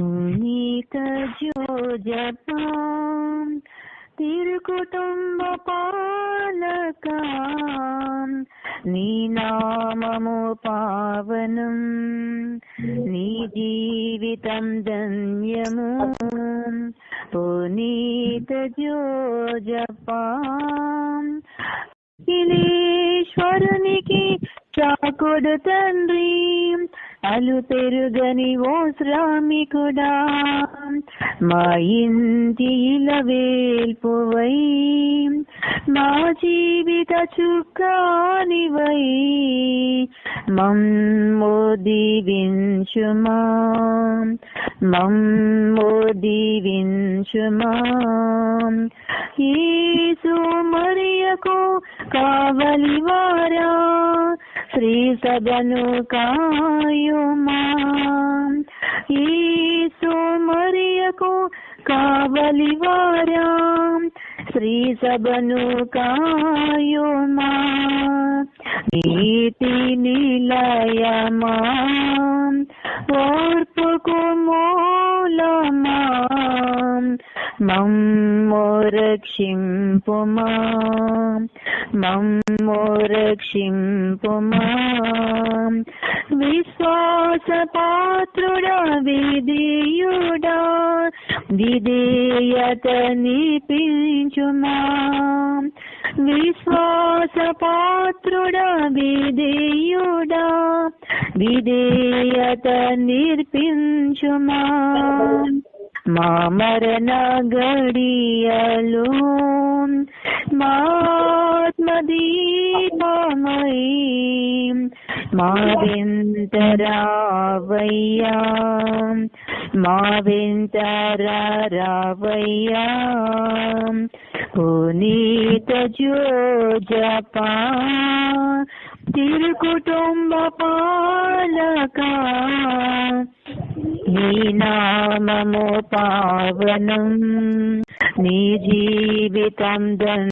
పునీత జోజపాం తిరుకుటుంబ పాలక నీ నామము పావనం నీ జీవితం ధన్యము. పునీత జోజపాం ఈశ్వరునికి చాకుడు తండ్రి. అలు పెరుగని ఓ శ్రామికుడా మా ఇంటి ఇలవేల్పువై మా జీవిత చుక్కానివై మమ్మో దీవించుమా మమ్మో దీవించుమా. యేసు మరియకు కావలివారా శ్రీ సభను కాయుమా యేసు మరియకు కావలివారా. శ్రీ సభను కాయుమా నీతి నిలయమా. ఓర్పుకు మూలమా. మమ్మో రక్షింపుమా మమ్మో రక్షింపుమా విశ్వాస పాత్రుడా విధేయుడా విధేయత నిపించుమా విశ్వాస పాత్రుడా విధేయుడా విధేయత నిర్పించుమా మా మరణ గడియలు మాత్మదీపమై మా వెంతరావయ్యా మా వెంతరావయ్యా పునీత జోజపా తిరుకుటుంబ పాలక నీ నామము పావనం. నీ జీవితం ధన్